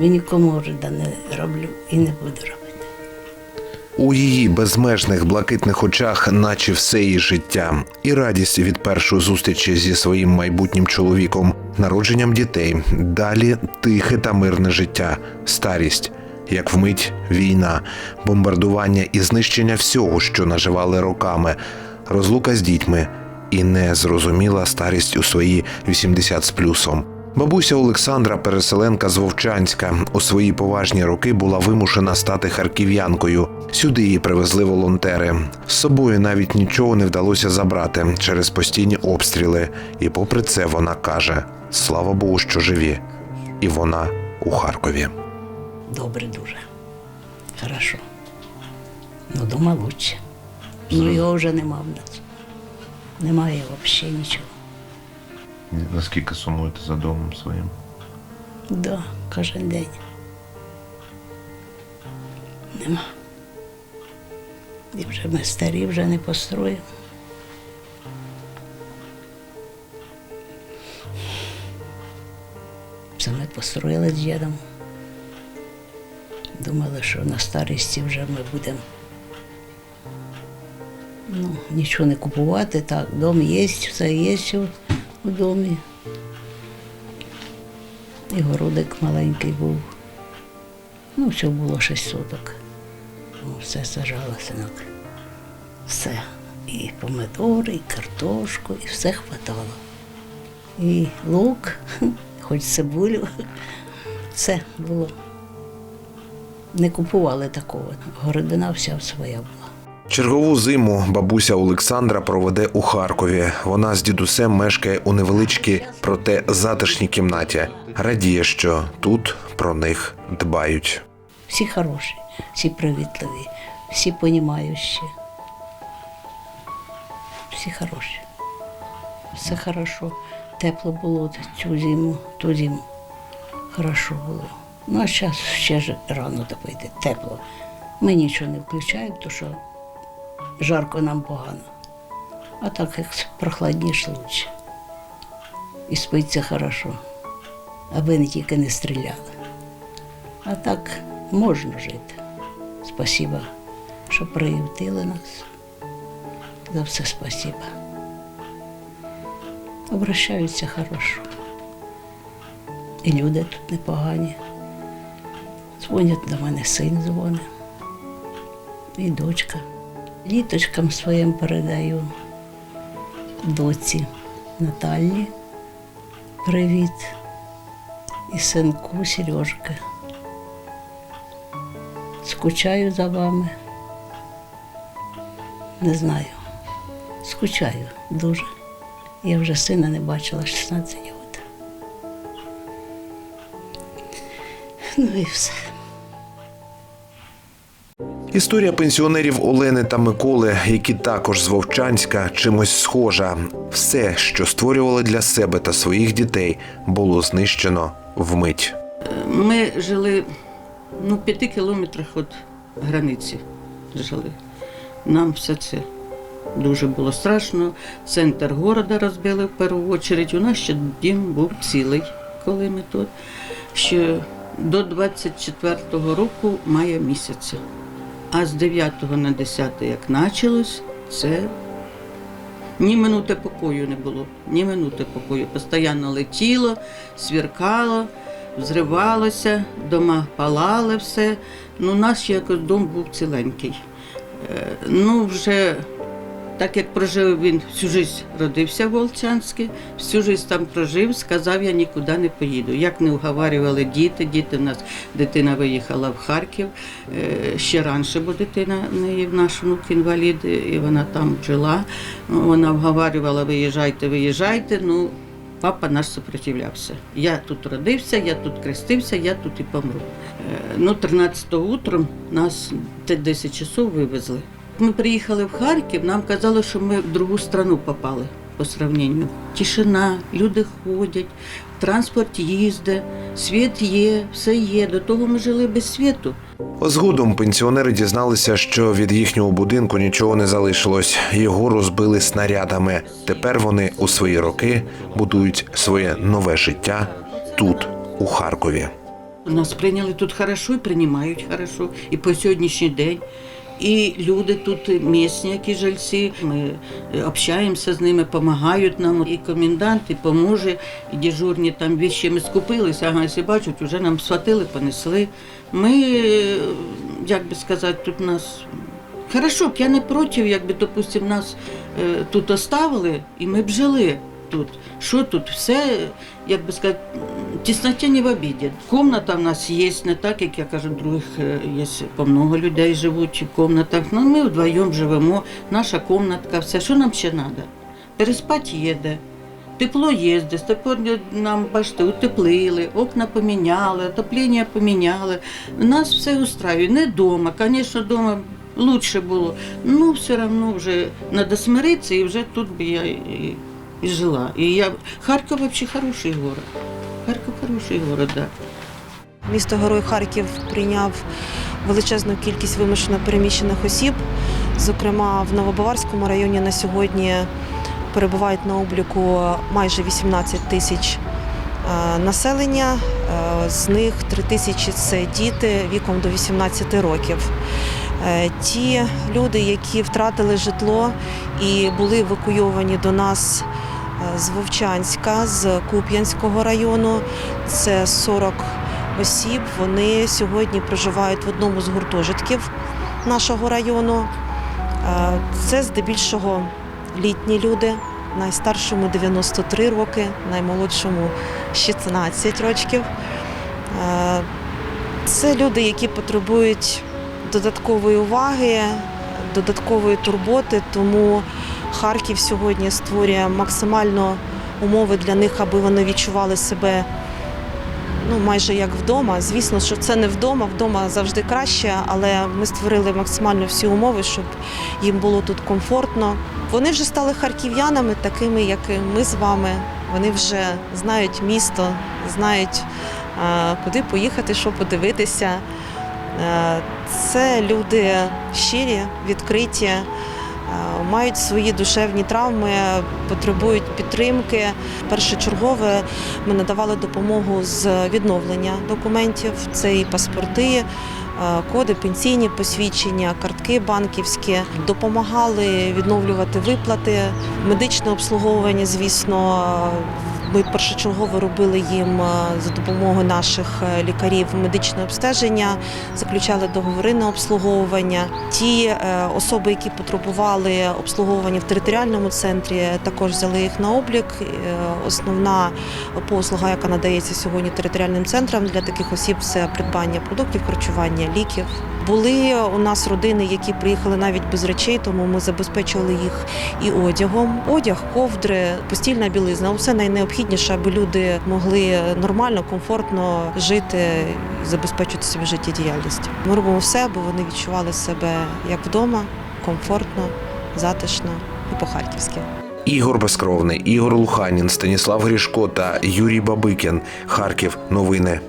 Я нікому вреда не роблю і не буду робити. У її безмежних блакитних очах, наче все її життя, і радість від першої зустрічі зі своїм майбутнім чоловіком, народженням дітей, далі тихе та мирне життя, старість, як вмить війна, бомбардування і знищення всього, що наживали роками, розлука з дітьми і незрозуміла старість у свої 80 з плюсом. Бабуся Олександра, переселенка з Вовчанська, у свої поважні роки була вимушена стати харків'янкою. Сюди її привезли волонтери. З собою навіть нічого не вдалося забрати через постійні обстріли. І попри це вона каже: слава Богу, що живі. І вона у Харкові. Добре дуже. Хорошо. Ну, дома лучше. Ну, його вже нема в нас. Немає взагалі нічого. Наскільки сумуєте за домом своїм? Да, кожен день. Нема. І вже ми старі, вже не построїмо. Це ми построїли з дідом. Думали, що на старості вже ми будемо ну, нічого не купувати. Так, дом є, все є у- домі. І городик маленький був. Ну, все було шість соток. Ну, все синок. Все. І помидори, і картошку, і все хватало. І лук, хоч цибулю. Все було. Не купували такого. Городина вся своя була. Чергову зиму бабуся Олександра проведе у Харкові. Вона з дідусем мешкає у невеличкій, проте затишній кімнаті. Радіє, що тут про них дбають. Всі хороші, всі привітливі, всі понімаючі. Всі хороші. Все хорошо. Тепло було цю зиму, ту зиму. Хорошо було. Ну, а зараз ще ж рано такої тепло. Ми нічого не включаємо, тому що жарко нам погано. А так як прохладніше лучше. І спиться хорошо, аби не тільки не стріляли. А так можна жити. Спасіба, що приютили нас. За все спасіба. Обращаються хорошо. І люди тут непогані. Дзвонять до мене син дзвонить. І дочка. Літочкам своїм передаю доці Наталі. Привіт. І синку Сережки. Скучаю за вами. Не знаю. Скучаю дуже. Я вже сина не бачила 16 років. Ну і все. Історія пенсіонерів Олени та Миколи, які також з Вовчанська, чимось схожа. Все, що створювали для себе та своїх дітей, було знищено вмить. Ми жили ну, п'яти кілометрах від границі. Жили. Нам все це дуже було страшно. Центр міста розбили в першу чергу. У нас ще дім був цілий, коли ми тут. Ще до 24-го року мая місяця. А з 9 на 10, як почалось, це ні минути покою не було, ні минути покою. Постійно летіло, свіркало, взривалося, дома палали все. Ну, наш якось дом був ціленький. Е, Ну, вже так як прожив він всю життя родився в Волчанську, всю життя там прожив, сказав, я нікуди не поїду. Як не уговарювали діти, діти в нас дитина виїхала в Харків е, ще раніше, бо дитина в неї наш внук інвалід, і вона там жила. Вона вговарювала, виїжджайте, виїжджайте. Ну, папа наш сопротивлявся. Я тут родився, я тут крестився, я тут і помру. Е, Ну, 13 утром нас те 10 часов вивезли. Ми приїхали в Харків, нам казали, що ми в другу страну попали по сравненню. Тишина, люди ходять, транспорт їздить, світ є, все є. До того ми жили без світу. Згодом пенсіонери дізналися, що від їхнього будинку нічого не залишилось. Його розбили снарядами. Тепер вони у свої роки будують своє нове життя тут, у Харкові. Нас прийняли тут хорошо і приймають хорошо, і по сьогоднішній день. І люди тут місні, які жильці. Ми е, общаємося з ними, допомагають нам. І комендант, і поможе, і дежурні там віщі ми скупилися, ага, якщо бачать, вже нам схватили, понесли. Ми, е, як би сказати, тут нас хорошо, я не проти, якби, допустим, нас е, тут оставили, і ми б жили тут. Що тут? Все, як би сказати, тісноті не в обіді. Комната в нас є, не так, як я кажу, других е, є по много людей живуть в комнатах. Ну, ми вдвоєм живемо, наша комнатка, все. Що нам ще треба? Переспати є де. Тепло є тепер нам, бачите, утеплили, окна поміняли, отоплення поміняли. Нас все устраює. Не вдома, звісно, вдома лучше було. Ну, все одно вже треба смиритися, і вже тут би я і, і жила. І я... Харків взагалі хороший город. Харків хороший город. Да. Місто Герой Харків прийняв величезну кількість вимушено переміщених осіб. Зокрема, в Новобаварському районі на сьогодні перебувають на обліку майже 18 тисяч е, населення. Е, З них 3 тисячі це діти віком до 18 років. Е, Ті люди, які втратили житло і були евакуйовані до нас з Вовчанська, з Куп'янського району, це 40 осіб. Вони сьогодні проживають в одному з гуртожитків нашого району. Е, Це здебільшого літні люди, найстаршому 93 роки, наймолодшому 16 років. Е, Це люди, які потребують додаткової уваги, додаткової турботи, тому Харків сьогодні створює максимально умови для них, аби вони відчували себе ну, майже як вдома. Звісно, що це не вдома, вдома завжди краще, але ми створили максимально всі умови, щоб їм було тут комфортно. Вони вже стали харків'янами, такими, як і ми з вами. Вони вже знають місто, знають, куди поїхати, що подивитися. Е, Це люди щирі, відкриті, мають свої душевні травми, потребують підтримки. Першочергове ми надавали допомогу з відновлення документів. Це і паспорти, е, коди, пенсійні посвідчення, картки банківські. Допомагали відновлювати виплати, медичне обслуговування, звісно. Ми першочергово робили їм е, за допомогою наших е, лікарів медичне обстеження, заключали договори на обслуговування. Ті е, особи, які потребували обслуговування в територіальному центрі, також взяли їх на облік. Основна послуга, яка надається сьогодні територіальним центрам для таких осіб, це придбання продуктів харчування, ліків. Були у нас родини, які приїхали навіть без речей, тому ми забезпечили їх і одягом. Одяг, ковдри, постільна білизна усе найнеобхідніше, аби люди могли нормально, комфортно жити і забезпечити собі життєдіяльність. Ми робимо все, аби вони відчували себе як вдома, комфортно, затишно і по-харківськи. Ігор Безкровний, Ігор Луханін, Станіслав Грішко та Юрій Бабикін. Харків. Новини.